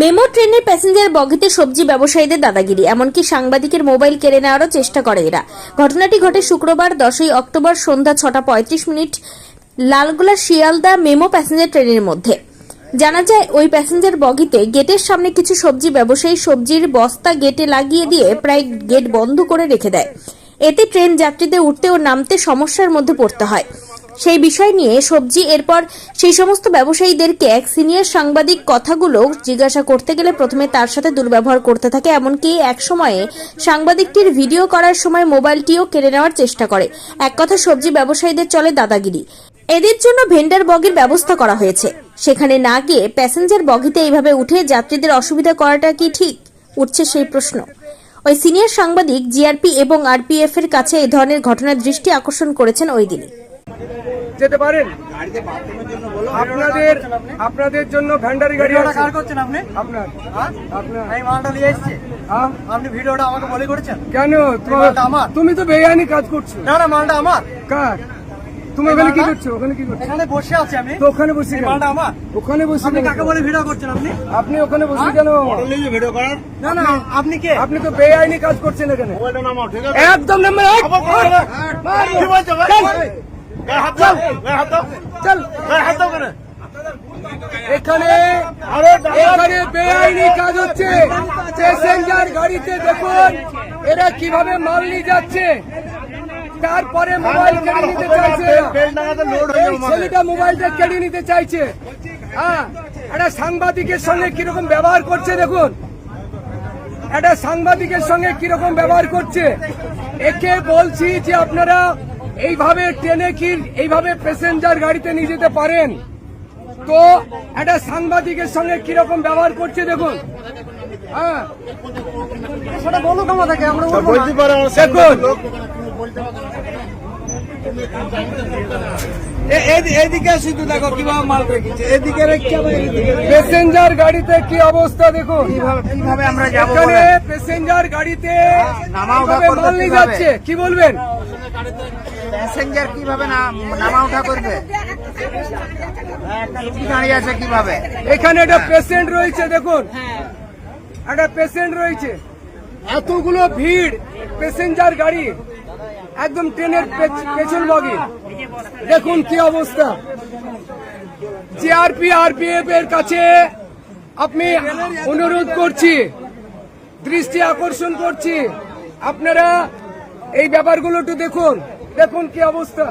Memo ট্রেনের passenger বগিতে সবজি ব্যবসায়ীদের দাদাগিরি, এমনকি সাংবাদিকের মোবাইল কেড়ে নেওয়ারও চেষ্টা করে এরা। ঘটনাটি ঘটে শুক্রবার দশই অক্টোবর সন্ধ্যা ছটা পঁয়ত্রিশ minute Lalgola Sealdah MEMU passenger ট্রেনের মধ্যে। জানা যায়, ওই প্যাসেঞ্জার বগিতে গেটের সামনে কিছু সবজি ব্যবসায়ী সবজির বস্তা গেটে লাগিয়ে দিয়ে প্রায় গেট বন্ধ করে রেখে দেয়। এতে ট্রেন যাত্রীদের উঠতে ও নামতে সমস্যার মধ্যে পড়তে হয়। সেই বিষয় নিয়ে সবজি, এরপর সেই সমস্ত ব্যবসায়ীদেরকে এক সিনিয়র সাংবাদিক কথাগুলো জিজ্ঞাসা করতে গেলে প্রথমে তার সাথে দুর্ব্যবহার করতে থাকে, এমনকি এক সময়ে সাংবাদিকটির ভিডিও করার সময় মোবাইলটিও কেড়ে নেওয়ার চেষ্টা করে। এক কথা, সবজি ব্যবসায়ীদের চলে দাদাগিরি। এদের জন্য ভেন্ডার বগির ব্যবস্থা করা হয়েছে। সেখানে না গিয়ে প্যাসেঞ্জার বগিতে এইভাবে উঠে যাত্রীদের অসুবিধা করাটা কি ঠিক? উঠছে সেই প্রশ্ন। ওই সিনিয়র সাংবাদিক, জিআরপি এবং আরপিএফ এর কাছে এই ধরনের ঘটনার দৃষ্টি আকর্ষণ করেছেন ওই দিনই। যেতে পারেন? আপনাদের আপনাদের জন্য ভ্যান্ডারি গাড়ি কার করছেন আপনি? আপনার হ্যাঁ? আপনার। আমি মালটা নিয়ে এসেছি। হ্যাঁ? আপনি ভিডিওটা আমাকে বলে করেছেন? কেন? তোমার- আমার। তুমি তো বেআইনি কাজ করছ। না না মালটা আমার। কার? তুমি ওখানে কি করছ? ওখানে কি করছ? এখানে বসে আছি আমি। তো ওখানে বসে মালটা আমার। ওখানে বসে আপনি? কাকে বলে ভিডিও করছেন আপনি? আপনি ওখানে বসে হ্যাঁ? কেন? না না আপনি কে? আপনি তো বেআইনি কাজ করছেন এখানে। একদম নাম্বার চল। এখানে। এখানে বেআইনি কাজ হচ্ছে। প্যাসেঞ্জার গাড়িতে দেখুন এরা কীভাবে মাল নিয়ে যাচ্ছে। তারপরে মোবাইল কেড়ে নিতে চাইছে ছেলেটা মোবাইলটা কেড়ে নিতে চাইছে। হ্যাঁ একটা সাংবাদিকের সঙ্গে কীরকম ব্যবহার করছে দেখুন। একটা সাংবাদিকের সঙ্গে কীরকম ব্যবহার করছে। একে বলছি যে আপনারা এইভাবে ট্রেনে কি এইভাবে প্যাসেঞ্জার গাড়িতে নিয়ে যেতে পারেন? তো একটা সাংবাদিকের সঙ্গে কীরকম ব্যবহার করছে দেখুন। হ্যাঁ। সেটা বলুক আমাদেরকে আমরা দেখুন। এদিকে শুধু দেখো কীভাবে মাল রেখেছে এদিকে রেখে আবার এদিকে প্যাসেঞ্জার গাড়িতে কি অবস্থা দেখুন? কীভাবে আমরা যাব প্যাসেঞ্জার গাড়িতে কীভাবে মাল নিয়ে যাচ্ছে? কি বলবেন? প্যাসেঞ্জার কীভাবে নামা ওঠা করবে দাঁড়িয়ে আছে কীভাবে? এখানে একটা পেশেন্ট রয়েছে, দেখুন। একটা পেশেন্ট রয়েছে। এতগুলো ভিড় প্যাসেঞ্জার গাড়ি, একদম ট্রেনের পেছ- পেছন বগি। দেখুন কি অবস্থা। জিআরপি আরপিএফ এর কাছে আপনি অনুরোধ করছি, দৃষ্টি আকর্ষণ করছি, আপনারা এই ব্যাপারগুলো একটু দেখুন। দেখুন কি অবস্থা।